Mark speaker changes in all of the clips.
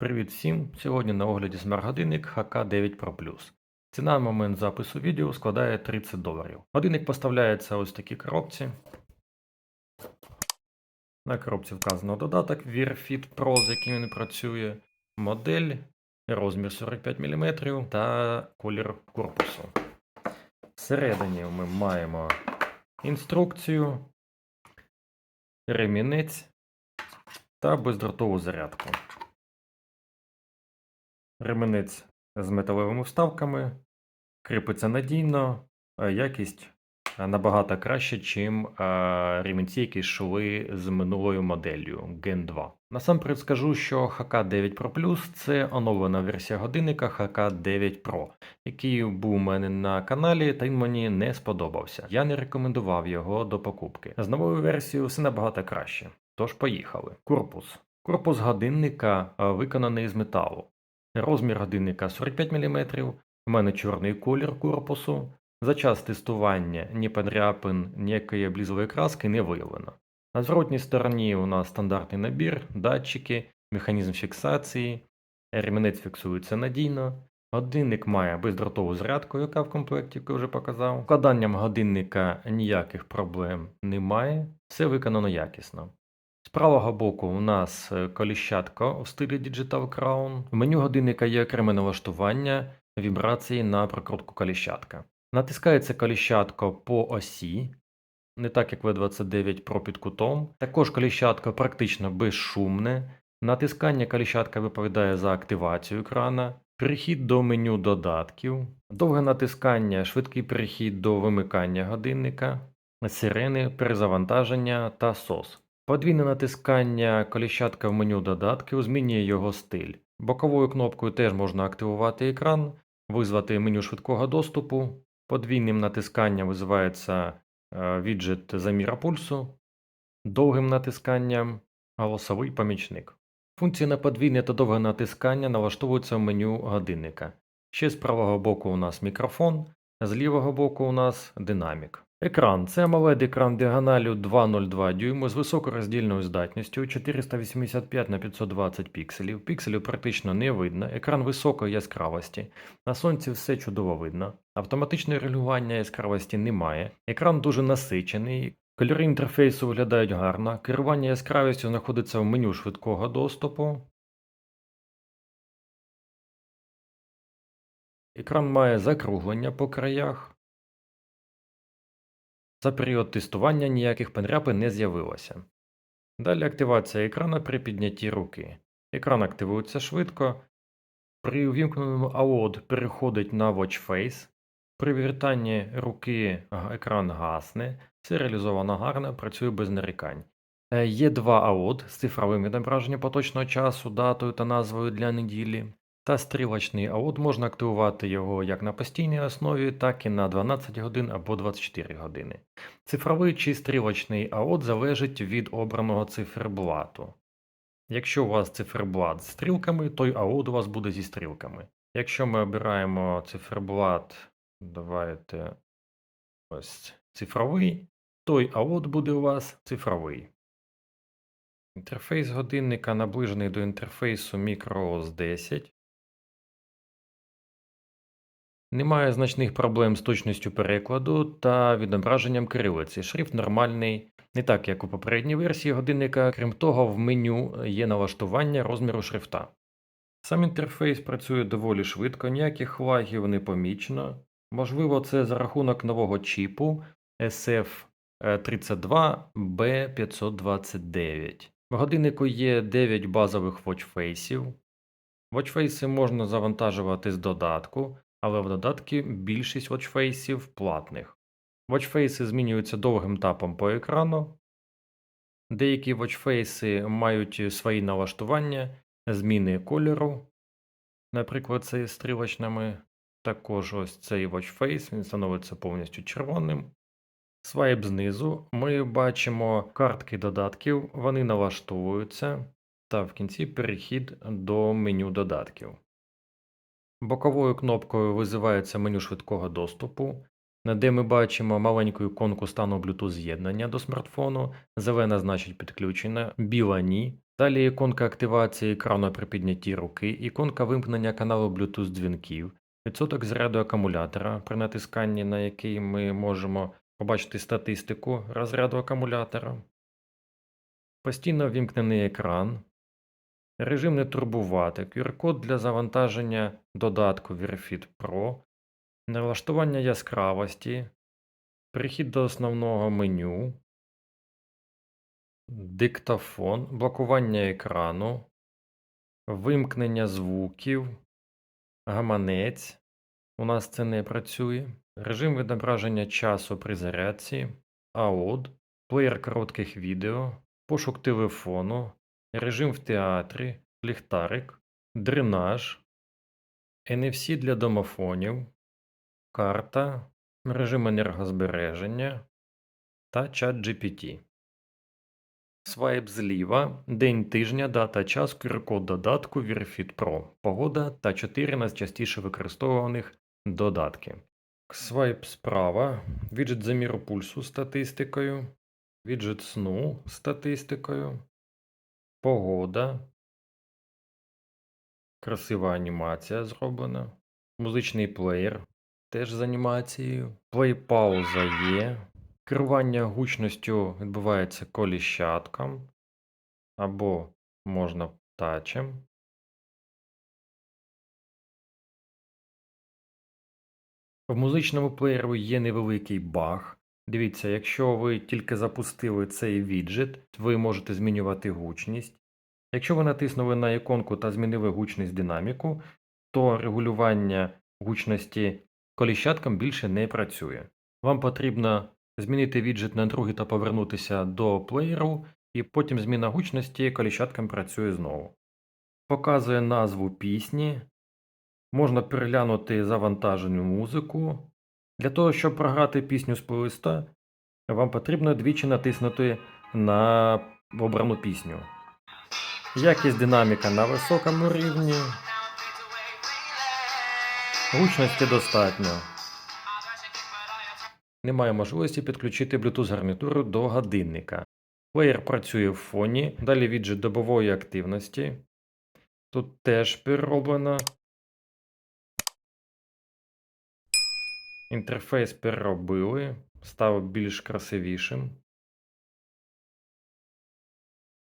Speaker 1: Привіт всім! Сьогодні на огляді смарт-годинник HK9 Pro Plus. Ціна на момент запису відео складає 30 доларів. Годинник поставляється ось в такій коробці. На коробці вказано додаток VearFit Pro, з яким він працює, модель, розмір 45 мм та колір корпусу. Всередині ми маємо інструкцію, ремінець та бездротову зарядку. Ременець з металевими вставками, кріпиться надійно, а якість набагато краще, ніж ремінці, які йшли з минулою моделлю Gen 2. Насамперед скажу, що HK9 Pro Plus це оновлена версія годинника HK9 Pro, який був у мене на каналі, та він мені не сподобався. Я не рекомендував його до покупки. З новою версією все набагато краще. Тож поїхали. Корпус. Корпус годинника виконаний з металу. Розмір годинника 45 мм, у мене чорний колір корпусу. За час тестування ні подряпин, ніякої облізової краски не виявлено. На зворотній стороні у нас стандартний набір, датчики, механізм фіксації, ремінець фіксується надійно. Годинник має бездротову зарядку, яка в комплекті як я вже показав. Вкладанням годинника ніяких проблем немає, все виконано якісно. Правого боку у нас е, коліщатка у стилі Digital Crown. В меню годинника є окреме налаштування вібрації на прокрутку коліщатка. Натискається коліщатко по осі, не так як V29 Pro під кутом. Також коліщатко практично безшумне. Натискання коліщатка відповідає за активацію екрана, перехід до меню додатків, довге натискання, швидкий перехід до вимикання годинника, сирени, перезавантаження та SOS. Подвійне натискання коліщатка в меню додатків змінює його стиль. Боковою кнопкою теж можна активувати екран, визвати меню швидкого доступу. Подвійним натисканням визивається е, віджит заміра пульсу, довгим натисканням голосовий помічник. Функції на подвійне та довге натискання налаштовуються в меню годинника. Ще з правого боку у нас мікрофон, з лівого боку у нас динамік. Екран це amoled екран діагоналю 2,02 дюйму з високороздільною здатністю 485 на 520 пікселів. Пікселів практично не видно, екран високої яскравості. На сонці все чудово видно. Автоматичного регулювання яскравості немає. Екран дуже насичений. Кольори інтерфейсу виглядають гарно. Керування яскравістю знаходиться в меню швидкого доступу. Екран має закруглення по краях. За період тестування ніяких подряпин не з'явилося. Далі активація екрану при піднятті руки. Екран активується швидко. При увімкненому AOD переходить на Watch Face. При вертанні руки екран гасне. Все реалізовано гарно, працює без нарікань. Е, Є два AOD з цифровим відображенням поточного часу, датою та назвою для неділі. Та стрілочний AOD можна активувати його як на постійній основі, так і на 12 годин або 24 години. Цифровий чи стрілочний AOD залежить від обраного циферблату. Якщо у вас циферблат з стрілками, то й AOD у вас буде зі стрілками. Якщо ми обираємо циферблат, давайте ось цифровий, то й AOD буде у вас цифровий. Інтерфейс годинника наближений до інтерфейсу MicroOS 10. Немає значних проблем з точністю перекладу та відображенням кирилиці. Шрифт нормальний, не так як у попередній версії годинника. Крім того, в меню є налаштування розміру шрифта. Сам інтерфейс працює доволі швидко, ніяких лагів не помічено. Можливо, це за рахунок нового чіпу SF32B529. В годиннику є 9 базових watchfaceів. Watchface можна завантажувати з додатку, але в додатки більшість watchfaceів платних. Watchface змінюються довгим тапом по екрану. Деякі watchface мають свої налаштування, зміни кольору. Наприклад, це стрілочними. Також ось цей watchface, він становиться повністю червоним. Свайп знизу ми бачимо картки додатків, вони налаштовуються, та в кінці перехід до меню додатків. Боковою кнопкою визивається меню швидкого доступу. де ми бачимо маленьку іконку стану Bluetooth з'єднання до смартфону, зелена значить підключена, біла ні. Далі іконка активації екрану при піднятті руки, іконка вимкнення каналу Bluetooth дзвінків, відсоток заряду акумулятора, при натисканні на який ми можемо побачити статистику розряду акумулятора, постійно вімкнений екран, режим не турбувати, QR-код для завантаження додатку VeriFit Pro, налаштування яскравості, перехід до основного меню, диктофон, блокування екрану, вимкнення звуків, гаманець. У нас це не працює. Режим відображення часу при зарядці, AOD, плеєр коротких відео, пошук телефону, режим в театрі, ліхтарик, дренаж, NFC для домофонів, карта, режим енергозбереження та чат GPT. Свайп зліва, день тижня, дата, час, QR-код додатку VeriFit Pro, погода та 4 найчастіше використовуваних додатки. Свайп справа, віджит заміру пульсу статистикою, віджит сну статистикою, погода, красива анімація зроблена, музичний плеєр теж з анімацією, плей-пауза є, керування гучністю відбувається коліщатком або можна тачем. В музичному плеєру є невеликий баг. Дивіться, якщо ви тільки запустили цей віджит, ви можете змінювати гучність. Якщо ви натиснули на іконку та змінили гучність динаміку, то регулювання гучності коліщатком більше не працює. Вам потрібно змінити віджит на другий та повернутися до плеєру, і потім зміна гучності коліщатком працює знову. Показує назву пісні, Можна переглянути завантажену музику. Для того, щоб програти пісню з плейлиста, вам потрібно двічі натиснути на обрану пісню. Якість динаміка на високому рівні. Гучності достатньо. Немає можливості підключити Bluetooth гарнітуру до годинника. Плеєр працює в фоні, далі віджит добової активності. Тут теж перероблено. Інтерфейс переробили, став більш красивішим.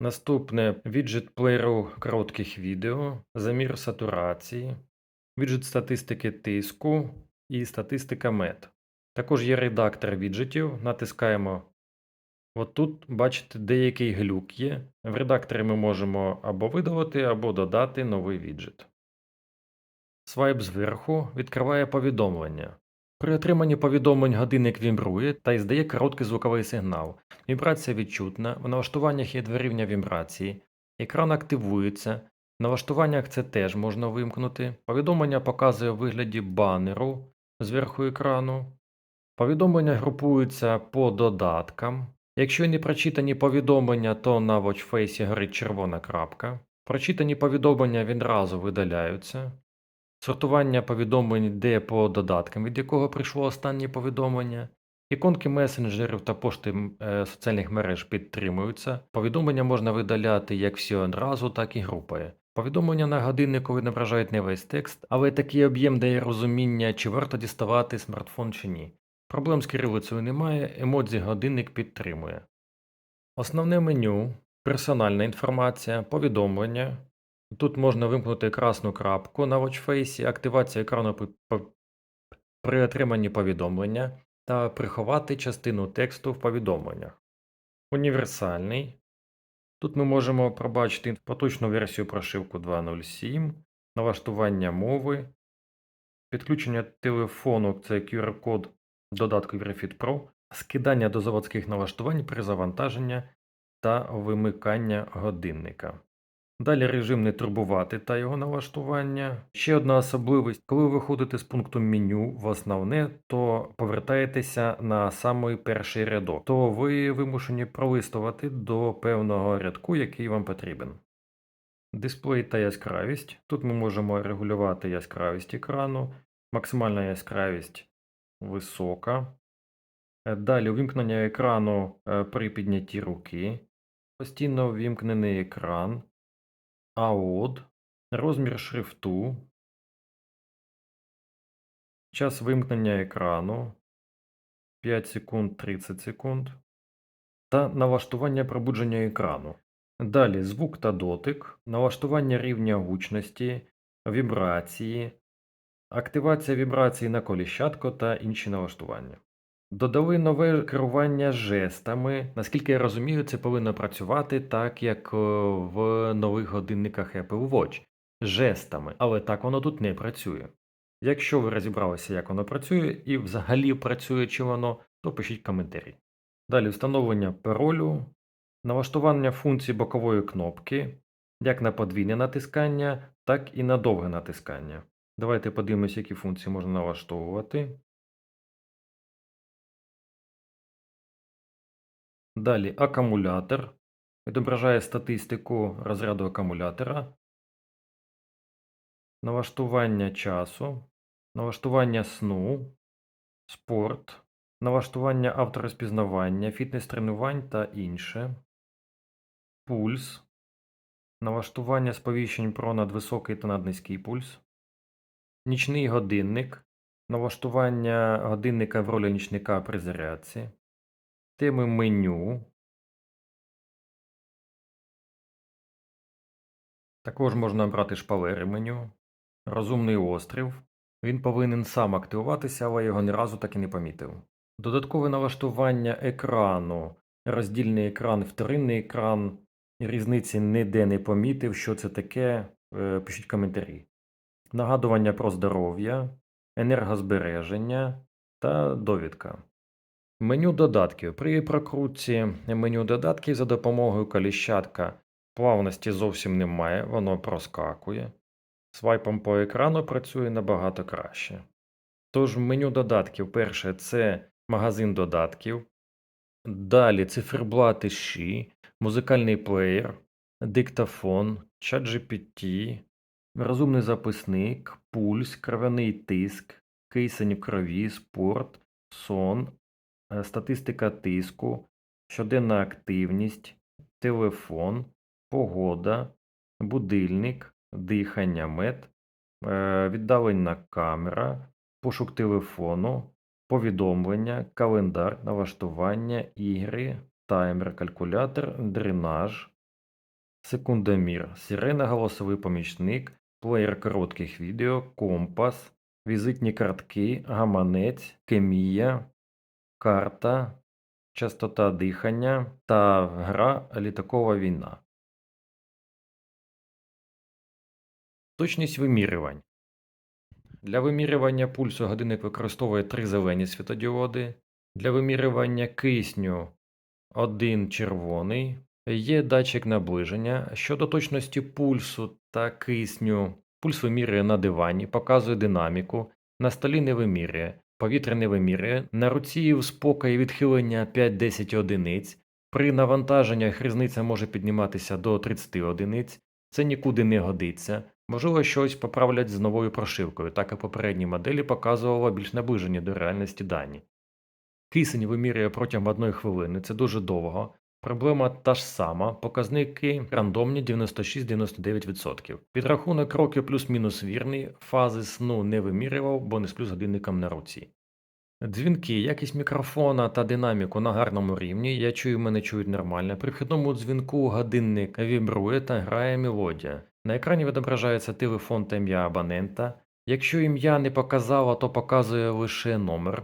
Speaker 1: Наступне віджит плеєру коротких відео, замір сатурації, віджит статистики тиску і статистика мет. Також є редактор віджитів. Натискаємо. От тут, бачите, деякий глюк є. В редакторі ми можемо або видалити, або додати новий віджит. Свайп зверху відкриває повідомлення. При отриманні повідомлень годинник вібрує та іздає короткий звуковий сигнал. Вібрація відчутна, в налаштуваннях є два рівня вібрації, екран активується, в налаштуваннях це теж можна вимкнути. Повідомлення показує у вигляді банеру зверху екрану. Повідомлення групуються по додаткам. Якщо не прочитані повідомлення, то на watchface горить червона крапка. Прочитані повідомлення відразу видаляються. Сортування повідомлень йде по додаткам, від якого прийшло останнє повідомлення. Іконки месенджерів та пошти е, соціальних мереж підтримуються. Повідомлення можна видаляти як всі одразу, так і групою. Повідомлення на годиннику відображають не весь текст, але такий об'єм дає розуміння, чи варто діставати смартфон чи ні. Проблем з кирилицею немає, емодзі годинник підтримує. Основне меню, персональна інформація, повідомлення. Тут можна вимкнути красну крапку на watchface, активація екрану при, при отриманні повідомлення та приховати частину тексту в повідомленнях. Універсальний. Тут ми можемо пробачити поточну версію прошивку 2.07, налаштування мови, підключення телефону це QR-код додатку VeriFit Pro, скидання до заводських налаштувань при завантаженні та вимикання годинника. Далі режим не турбувати та його налаштування. Ще одна особливість, коли ви виходите з пункту меню в основне, то повертаєтеся на самий перший рядок, то ви вимушені пролистувати до певного рядку, який вам потрібен. Дисплей та яскравість. Тут ми можемо регулювати яскравість екрану, максимальна яскравість висока. Е, Далі увімкнення екрану е, при піднятті руки. Постійно ввімкнений екран. AOD. Розмір шрифту. Час вимкнення екрану 5 секунд 30 секунд. Та налаштування пробудження екрану. Далі звук та дотик, налаштування рівня гучності, вібрації, активація вібрації на коліщатко та інші налаштування. Додали нове керування жестами. Наскільки я розумію, це повинно працювати так, як е, в нових годинниках Apple Watch жестами, але так воно тут не працює. Якщо ви розібралися, як воно працює, і взагалі працює чи воно, то пишіть коментарі. Далі встановлення паролю, налаштування функції бокової кнопки, як на подвійне натискання, так і на довге натискання. Давайте подивимось, які функції можна налаштовувати. Далі акумулятор. Відображає статистику розряду акумулятора. Налаштування часу, налаштування сну, спорт, налаштування авторозпізнавання, фітнес-тренувань та інше. Пульс, налаштування сповіщень про надвисокий та наднизький пульс. Нічний годинник, налаштування годинника в ролі нічника при зарядці. Теми меню. Також можна обрати шпалери меню. Розумний острів. Він повинен сам активуватися, але його ні разу так і не помітив. Додаткове налаштування екрану. Роздільний екран, вторинний екран. Різниці ніде не помітив, що це таке. Е, Пишіть коментарі. Нагадування про здоров'я, енергозбереження та довідка. Меню додатків. При прокрутці меню додатків за допомогою коліщатка плавності зовсім немає, воно проскакує. Свайпом по екрану працює набагато краще. Тож меню додатків перше це магазин додатків. Далі циферблати ші, музикальний плеєр, диктофон, чат GPT, розумний записник, пульс, кров'яний тиск, кисень в крові, спорт, сон, статистика тиску, щоденна активність, телефон, погода, будильник, дихання мед, е, віддалена камера, пошук телефону, повідомлення, календар, налаштування, ігри, таймер, калькулятор, дренаж, секундомір, сирена, голосовий помічник, плеєр коротких відео, компас, візитні картки, гаманець, кемія, карта, частота дихання та гра літакова війна. Точність вимірювань. Для вимірювання пульсу годинник використовує три зелені світодіоди. Для вимірювання кисню один червоний. Є датчик наближення. Щодо точності пульсу та кисню, пульс вимірює на дивані, показує динаміку, на столі не вимірює, повітря не вимірює, на руці в спокої відхилення 5-10 одиниць. При навантаженнях різниця може підніматися до 30 одиниць, це нікуди не годиться. Можливо, щось поправлять з новою прошивкою, так і попередні моделі показувало більш наближені до реальності дані. Кисень вимірює протягом одної хвилини, це дуже довго. Проблема та ж сама, показники рандомні 96-99%. Підрахунок років плюс-мінус вірний, фази сну не вимірював, бо не сплю з годинником на руці. Дзвінки, якість мікрофона та динаміку на гарному рівні, я чую, мене чують нормально. При вхідному дзвінку годинник вібрує та грає мелодія. На екрані відображається телефон та ім'я абонента. Якщо ім'я не показало, то показує лише номер.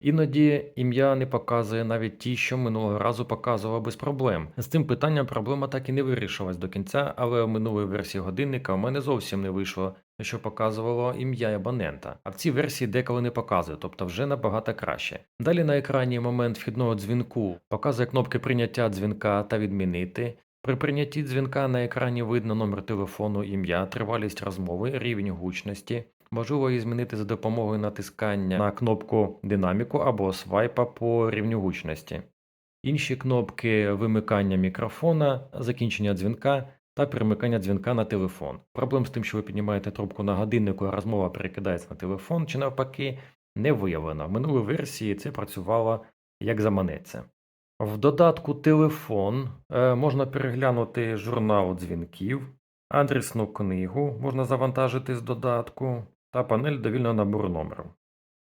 Speaker 1: Іноді ім'я не показує навіть ті, що минулого разу показував без проблем. З цим питанням проблема так і не вирішилась до кінця, але в минулій версії годинника у мене зовсім не вийшло, що показувало ім'я абонента. А в цій версії деколи не показує, тобто вже набагато краще. Далі на екрані момент вхідного дзвінку показує кнопки прийняття дзвінка та відмінити. При прийнятті дзвінка на екрані видно номер телефону, ім'я, тривалість розмови, рівень гучності. Можливо її змінити за допомогою натискання на кнопку динаміку або свайпа по рівню гучності. Інші кнопки вимикання мікрофона, закінчення дзвінка та перемикання дзвінка на телефон. Проблем з тим, що ви піднімаєте трубку на годиннику, а розмова перекидається на телефон чи навпаки, не виявлено. В минулій версії це працювало як заманеться. В додатку телефон е, можна переглянути журнал дзвінків, адресну книгу можна завантажити з додатку та панель довільного набору номеру.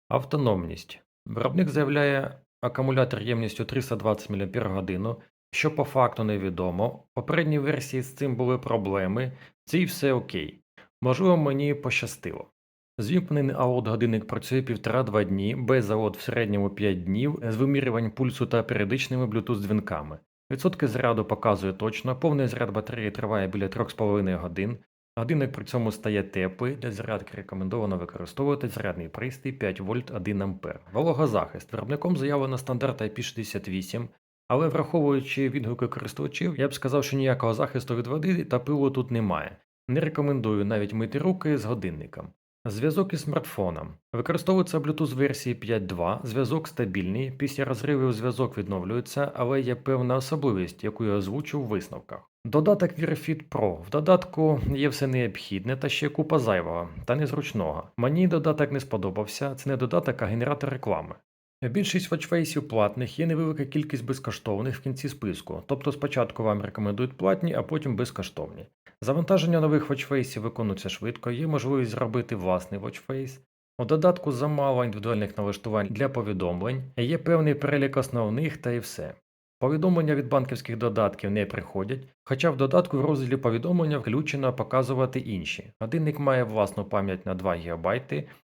Speaker 1: Автономність. Виробник заявляє акумулятор ємністю 320 мАч, що по факту невідомо. В попередній версії з цим були проблеми, в цій все окей. Можливо, мені пощастило. Звімкнений аут годинник працює 1,5-2 дні, без аут в середньому 5 днів, з вимірювань пульсу та періодичними Bluetooth дзвінками. Відсотки заряду показує точно, повний заряд батареї триває біля 3,5 годин. Годинник при цьому стає теплий, для зарядки рекомендовано використовувати зарядний пристрій 5 вольт 1 ампер. Вологозахист. Виробником заявлено стандарт IP68, але враховуючи відгуки користувачів, я б сказав, що ніякого захисту від води та пилу тут немає. Не рекомендую навіть мити руки з годинником. Зв'язок із смартфоном. Використовується Bluetooth версії 5.2, зв'язок стабільний, після розривів зв'язок відновлюється, але є певна особливість, яку я озвучу в висновках. Додаток VeriFit Pro. В додатку є все необхідне та ще купа зайвого та незручного. Мені додаток не сподобався, це не додаток, а генератор реклами. Більшість ватчфейсів платних є невелика кількість безкоштовних в кінці списку, тобто спочатку вам рекомендують платні, а потім безкоштовні. Завантаження нових ватчфейсів виконується швидко, є можливість зробити власний ватчфейс. У додатку замало індивідуальних налаштувань для повідомлень, є певний перелік основних та і все. Повідомлення від банківських додатків не приходять, хоча в додатку в розділі повідомлення включено показувати інші. Годинник має власну пам'ять на 2 ГБ,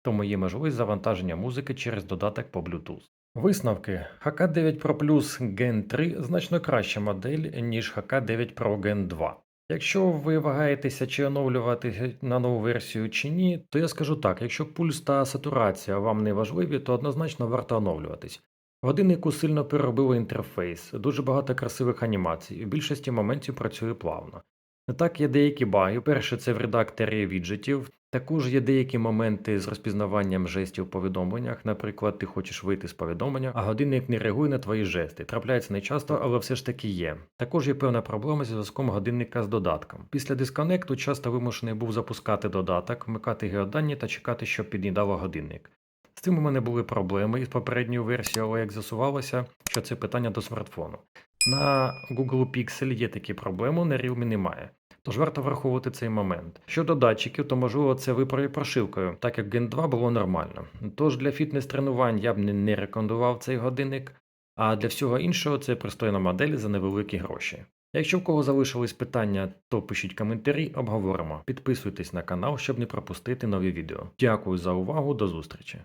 Speaker 1: тому є можливість завантаження музики через додаток по Bluetooth. Висновки HK9 Pro Plus Gen 3 значно краща модель, ніж HK9 Pro Gen 2. Якщо ви вагаєтеся, чи оновлювати на нову версію чи ні, то я скажу так: якщо пульс та сатурація вам не важливі, то однозначно варто оновлюватись. Годиннику сильно переробили інтерфейс, дуже багато красивих анімацій, в більшості моментів працює плавно. Не так є деякі баги. Перше, це в редакторі віджитів. Також є деякі моменти з розпізнаванням жестів в повідомленнях. Наприклад, ти хочеш вийти з повідомлення, а годинник не реагує на твої жести. Трапляється не часто, але все ж таки є. Також є певна проблема зі зв'язком годинника з додатком. Після дисконекту часто вимушений був запускати додаток, вмикати геодані та чекати, щоб під'їдало годинник. Цим у мене були проблеми із попередньою версією, але як з'ясувалося, що це питання до смартфону. На Google Pixel є такі проблеми, на Realme немає. Тож варто враховувати цей момент. Щодо датчиків, то можливо це виправі прошивкою, так як Gen 2 було нормально. Тож для фітнес-тренувань я б не рекомендував цей годинник, а для всього іншого це пристойна модель за невеликі гроші. Якщо в кого залишились питання, то пишіть коментарі, обговоримо. Підписуйтесь на канал, щоб не пропустити нові відео. Дякую за увагу, до зустрічі!